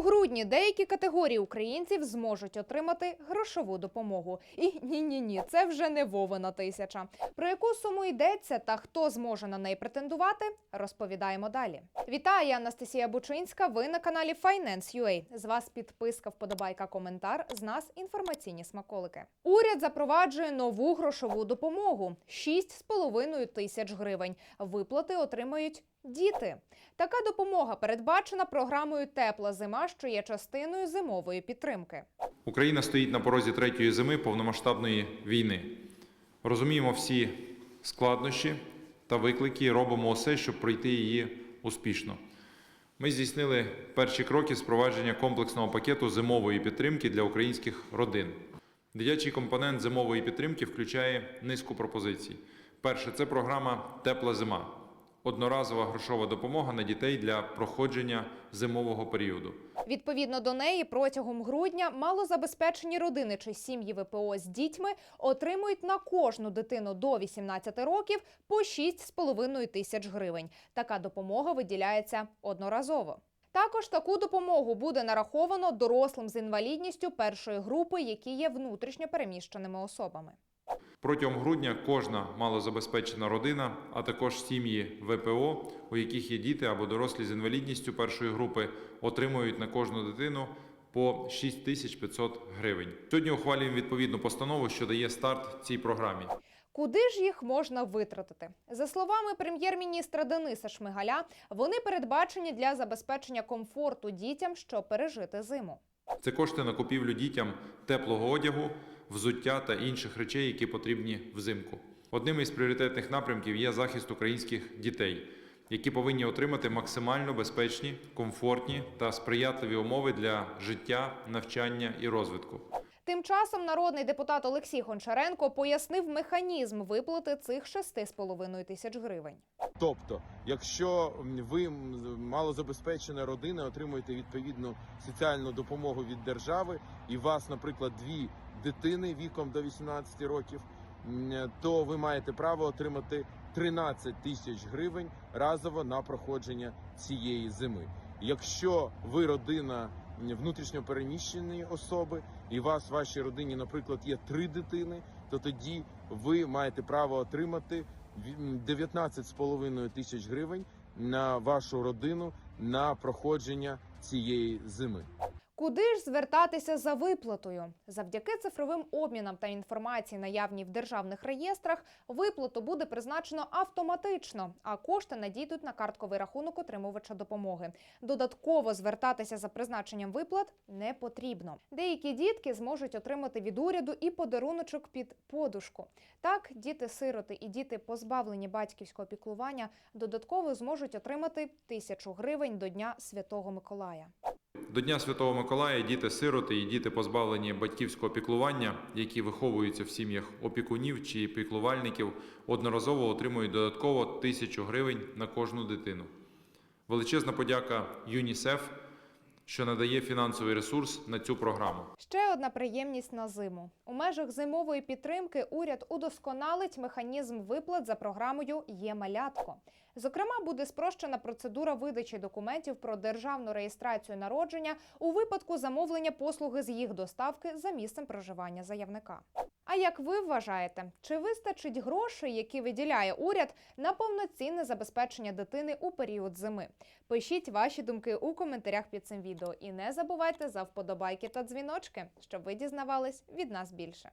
У грудні деякі категорії українців зможуть отримати грошову допомогу. І ні, ні, ні, це вже не Вовина тисяча. Про яку суму йдеться та хто зможе на неї претендувати, розповідаємо далі. Вітаю, Анастасія Бучинська. Ви на каналі Finance.ua. З вас підписка, вподобайка, коментар. З нас інформаційні смаколики. Уряд запроваджує нову грошову допомогу 6,5 тисяч гривень. Виплати отримають Діти. Така допомога передбачена програмою Тепла зима, що є частиною зимової підтримки. Україна стоїть на порозі третьої зими повномасштабної війни. Розуміємо всі складнощі та виклики, робимо усе, щоб пройти її успішно. Ми здійснили перші кроки з комплексного пакету зимової підтримки для українських родин. Дитячий компонент зимової підтримки включає низку пропозицій. Перше це програма Тепла зима. Одноразова грошова допомога на дітей для проходження зимового періоду. Відповідно до неї, протягом грудня малозабезпечені родини чи сім'ї ВПО з дітьми отримують на кожну дитину до 18 років по 6,5 тисяч гривень. Така допомога виділяється одноразово. Також таку допомогу буде нараховано дорослим з інвалідністю першої групи, які є внутрішньо переміщеними особами. Протягом грудня кожна малозабезпечена родина, а також сім'ї ВПО, у яких є діти або дорослі з інвалідністю першої групи, отримують на кожну дитину по 6500 гривень. Сьогодні ухвалюємо відповідну постанову, що дає старт цій програмі. Куди ж їх можна витратити? За словами прем'єр-міністра Дениса Шмигаля, вони передбачені для забезпечення комфорту дітям, щоб пережити зиму. Це кошти на купівлю дітям теплого одягу, взуття та інших речей, які потрібні взимку. Одним із пріоритетних напрямків є захист українських дітей, які повинні отримати максимально безпечні, комфортні та сприятливі умови для життя, навчання і розвитку. Тим часом народний депутат Олексій Гончаренко пояснив механізм виплати цих 6,5 тисяч гривень. Тобто, якщо ви малозабезпечена родина, отримуєте відповідну соціальну допомогу від держави, і вас, наприклад, дві дитини віком до 18 років, то ви маєте право отримати 13 тисяч гривень разово на проходження цієї зими. Якщо ви родина внутрішньо переміщеної особи, і вас в вашій родині, наприклад, є три дитини, то тоді ви маєте право отримати 19,5 тисяч гривень на вашу родину на проходження цієї зими. Куди ж звертатися за виплатою? Завдяки цифровим обмінам та інформації, наявній в державних реєстрах, виплату буде призначено автоматично, а кошти надійдуть на картковий рахунок отримувача допомоги. Додатково звертатися за призначенням виплат не потрібно. Деякі дітки зможуть отримати від уряду і подаруночок під подушку. Так, діти-сироти і діти, позбавлені батьківського піклування, додатково зможуть отримати тисячу гривень до Дня Святого Миколая. До Дня Святого Миколая діти-сироти і діти, позбавлені батьківського піклування, які виховуються в сім'ях опікунів чи піклувальників, одноразово отримують додатково тисячу гривень на кожну дитину. Величезна подяка ЮНІСЕФ, що надає фінансовий ресурс на цю програму. Ще одна приємність на зиму. У межах зимової підтримки уряд удосконалить механізм виплат за програмою Є малятко. Зокрема, буде спрощена процедура видачі документів про державну реєстрацію народження у випадку замовлення послуги з їх доставки за місцем проживання заявника. А як ви вважаєте, чи вистачить грошей, які виділяє уряд на повноцінне забезпечення дитини у період зими? Пишіть ваші думки у коментарях під цим відео і не забувайте за вподобайки та дзвіночки, щоб ви дізнавались від нас більше.